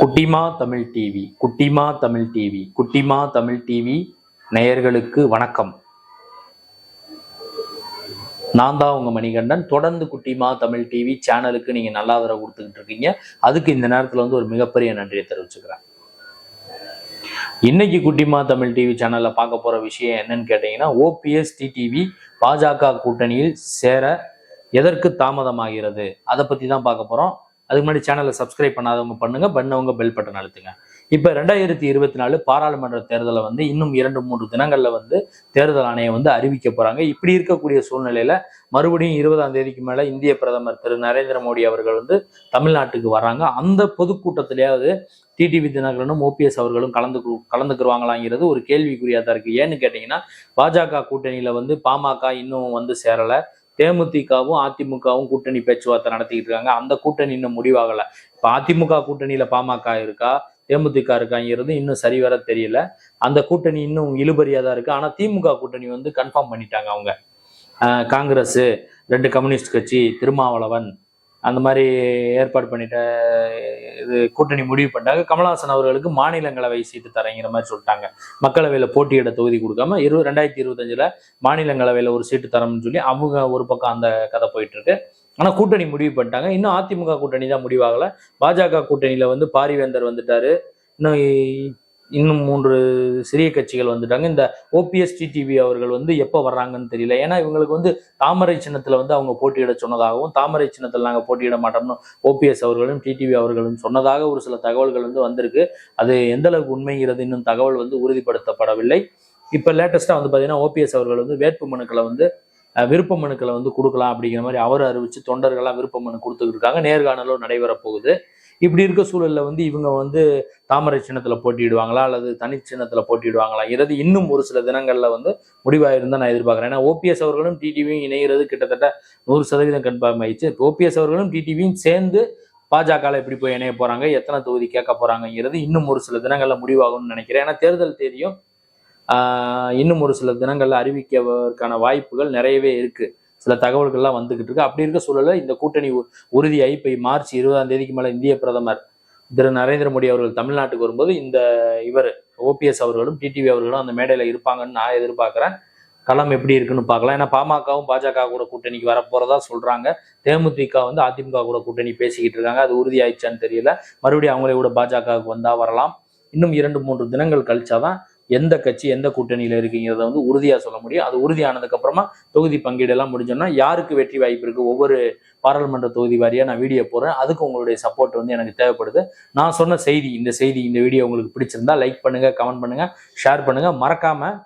குட்டிமா தமிழ் டிவி குட்டிமா தமிழ் டிவி குட்டிமா தமிழ் டிவி நேயர்களுக்கு வணக்கம். நான் தான் உங்க மணிகண்டன். தொடர்ந்து குட்டிமா தமிழ் டிவி சேனலுக்கு நீங்க நல்லா ஆதரவு கொடுத்துக்கிட்டு இருக்கீங்க. அதுக்கு இந்த நேரத்துல வந்து ஒரு மிகப்பெரிய நன்றியை தெரிவிச்சுக்கிறேன். இன்னைக்கு குட்டிமா தமிழ் டிவி சேனல்ல பார்க்க போற விஷயம் என்னன்னு கேட்டீங்கன்னா ஓபிஎஸ் டிடிவி பாஜக கூட்டணியில் சேர எதற்கு தாமதமாகிறது? அதை பத்தி தான் பார்க்க போறோம். அதுக்கு முன்னாடி சேனலை சப்ஸ்கிரைப் பண்ணாதவங்க பண்ணுங்க பண்ணவங்க பெல் பட்டன் அழுத்துங்க. இப்போ ரெண்டாயிரத்தி இருபத்தி நாலு பாராளுமன்ற தேர்தலை வந்து இன்னும் இரண்டு மூன்று தினங்களில் வந்து தேர்தல் ஆணையம் வந்து அறிவிக்க போறாங்க. இப்படி இருக்கக்கூடிய சூழ்நிலையில மறுபடியும் இருபதாம் தேதிக்கு மேல இந்திய பிரதமர் திரு நரேந்திர மோடி அவர்கள் வந்து தமிழ்நாட்டுக்கு வராங்க. அந்த பொதுக்கூட்டத்திலேயாவது டிடிவி தினகரனும் ஓபிஎஸ் அவர்களும் கலந்து கலந்துக்குருவாங்களாங்கிறது ஒரு கேள்விக்குறியா தான் இருக்கு. ஏன்னு கேட்டீங்கன்னா பாஜக கூட்டணியில வந்து பாமக இன்னும் வந்து சேரலை. தேமுதிகவும் அதிமுகவும் கூட்டணி பேச்சுவார்த்தை நடத்திக்கிட்டு இருக்காங்க. அந்த கூட்டணி இன்னும் முடிவாகல. இப்ப அதிமுக கூட்டணியில பாமக இருக்கா? தேமுதிக இருக்காங்கிறது இன்னும் சரிவர தெரியல. அந்த கூட்டணி இன்னும் இழுபறியா தான் இருக்கு. ஆனா திமுக கூட்டணி வந்து கன்ஃபார்ம் பண்ணிட்டாங்க அவங்க. காங்கிரஸ் ரெண்டு கம்யூனிஸ்ட் கட்சி திருமாவளவன் அந்த மாதிரி ஏற்பாடு பண்ணிட்ட இது கூட்டணி முடிவு பண்ணிட்டாங்க. கமலஹாசன் அவர்களுக்கு மாநிலங்களவை சீட்டு தரங்கிற மாதிரி சொல்லிட்டாங்க. மக்களவையில் போட்டியிட தொகுதி கொடுக்காம இரு ரெண்டாயிரத்தி இருபத்தஞ்சில் மாநிலங்களவையில் ஒரு சீட்டு தரம்னு சொல்லி அவங்க ஒரு பக்கம் அந்த கதை போயிட்டு இருக்கு ஆனால் கூட்டணி முடிவு பண்ணிட்டாங்க. இன்னும் அதிமுக கூட்டணி தான் முடிவாகல. பாஜக கூட்டணியில் வந்து பாரிவேந்தர் வந்துட்டாரு. இன்னும் இன்னும் மூன்று சிறிய கட்சிகள் வந்துட்டாங்க. இந்த ஓபிஎஸ் டிடிவி அவர்கள் வந்து எப்போ வர்றாங்கன்னு தெரியல. ஏன்னா இவங்களுக்கு வந்து தாமரை சின்னத்தில் வந்து அவங்க போட்டியிட சொன்னதாகவும் தாமரை சின்னத்தில் நாங்கள் போட்டியிட மாட்டோம்னு ஓபிஎஸ் அவர்களும் டிடிவி அவர்களும் சொன்னதாக ஒரு சில தகவல்கள் வந்து வந்திருக்கு. அது எந்த அளவுக்கு உண்மைங்கிறது இன்னும் தகவல் வந்து உறுதிப்படுத்தப்படவில்லை. இப்போ லேட்டஸ்ட்டாக வந்து பார்த்தீங்கன்னா ஓபிஎஸ் அவர்கள் வந்து வேட்பு மனுக்களை வந்து விருப்ப மனுக்களை வந்து கொடுக்கலாம் அப்படிங்கிற மாதிரி அவர் அறிவித்து தொண்டர்களாக விருப்ப மனு கொடுத்துக்கிட்டு இருக்காங்க. நேர்காணலும் நடைபெற போகுது இப்படி இருக்க சூழலில் வந்து இவங்க வந்து தாமரை சின்னத்தில் போட்டியிடுவாங்களா? அல்லது தனி சின்னத்தில் போட்டியிடுவாங்களா? இறது இன்னும் ஒரு சில தினங்களில் வந்து முடிவாயிருந்தா நான் எதிர்பார்க்குறேன். ஏன்னா ஓபிஎஸ் அவர்களும் டிடிவியும் இணைகிறது கிட்டத்தட்ட நூறு சதவீதம் கன்ஃபார்ம் ஆயிடுச்சு. ஓபிஎஸ் அவர்களும் டிடிவியும் சேர்ந்து பாஜக எப்படி போய் இணைய போகிறாங்க எத்தனை தொகுதி கேட்க போகிறாங்கங்கிறது இன்னும் ஒரு சில தினங்களில் முடிவாகும்னு நினைக்கிறேன். ஏன்னா தேர்தல் தேதியும் இன்னும் ஒரு சில தினங்களில் அறிவிக்கவதற்கான வாய்ப்புகள் நிறையவே இருக்குது சில தகவல்கள்லாம் வந்துகிட்டு இருக்கு. அப்படி இருக்க சூழலில் இந்த கூட்டணி உறுதியாகி இப்போ மார்ச் இருபதாம் தேதிக்கு மேலே இந்திய பிரதமர் திரு நரேந்திர மோடி அவர்கள் தமிழ்நாட்டுக்கு வரும்போது இந்த இவர் ஓபிஎஸ் அவர்களும் டிடிவி அவர்களும் அந்த மேடையில் இருப்பாங்கன்னு நான் எதிர்பார்க்குறேன். களம் எப்படி இருக்குன்னு பார்க்கலாம். ஏன்னா பாமகவும் பாஜக கூட கூட்டணிக்கு வரப்போறதா சொல்றாங்க. தேமுதிக வந்து அதிமுக கூட கூட்டணி பேசிக்கிட்டு இருக்காங்க. அது உறுதியாயிடுச்சான்னு தெரியல. மறுபடியும் அவங்களே கூட பாஜகவுக்கு வந்தா வரலாம். இன்னும் இரண்டு மூன்று தினங்கள் கழிச்சாதான் எந்த கட்சி எந்த கூட்டணியில் இருக்குங்கிறத வந்து உறுதியாக சொல்ல முடியும். அது உறுதியானதுக்கு அப்புறமா தொகுதி பங்கீடெல்லாம் முடிஞ்சோன்னா யாருக்கு வெற்றி வாய்ப்பு இருக்குது ஒவ்வொரு பாராளுமன்ற தொகுதி வாரியாக நான் வீடியோ போடுறேன். அதுக்கு உங்களுடைய சப்போர்ட் வந்து எனக்கு தேவைப்படுது. நான் சொன்ன செய்தி இந்த செய்தி இந்த வீடியோ உங்களுக்கு பிடிச்சிருந்தா லைக் பண்ணுங்கள் கமெண்ட் பண்ணுங்கள் ஷேர் பண்ணுங்கள் மறக்காமல்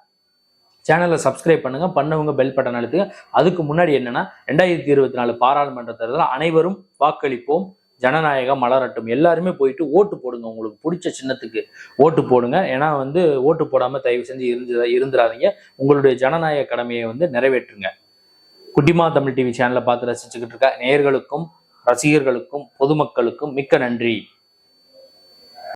சேனலை சப்ஸ்கிரைப் பண்ணுங்க. பண்ணவங்க பெல் பட்டன் அழுத்துங்க. அதுக்கு முன்னாடி என்னென்னா ரெண்டாயிரத்தி இருபத்தி நாலு பாராளுமன்ற தேர்தலில் அனைவரும் வாக்களிப்போம். ஜனநாயகம் மலரட்டும் எல்லாருமே போயிட்டு ஓட்டு போடுங்க. உங்களுக்கு பிடிச்ச சின்னத்துக்கு ஓட்டு போடுங்க. ஏன்னா வந்து ஓட்டு போடாமல் தயவு செஞ்சு இருந்து இருந்துடாதீங்க உங்களுடைய ஜனநாயக கடமையை வந்து நிறைவேற்றுங்க. குட்டிமா தமிழ் டிவி சேனலை பார்த்து ரசிச்சுக்கிட்டு இருக்க நேயர்களுக்கும் ரசிகர்களுக்கும் பொதுமக்களுக்கும் மிக்க நன்றி.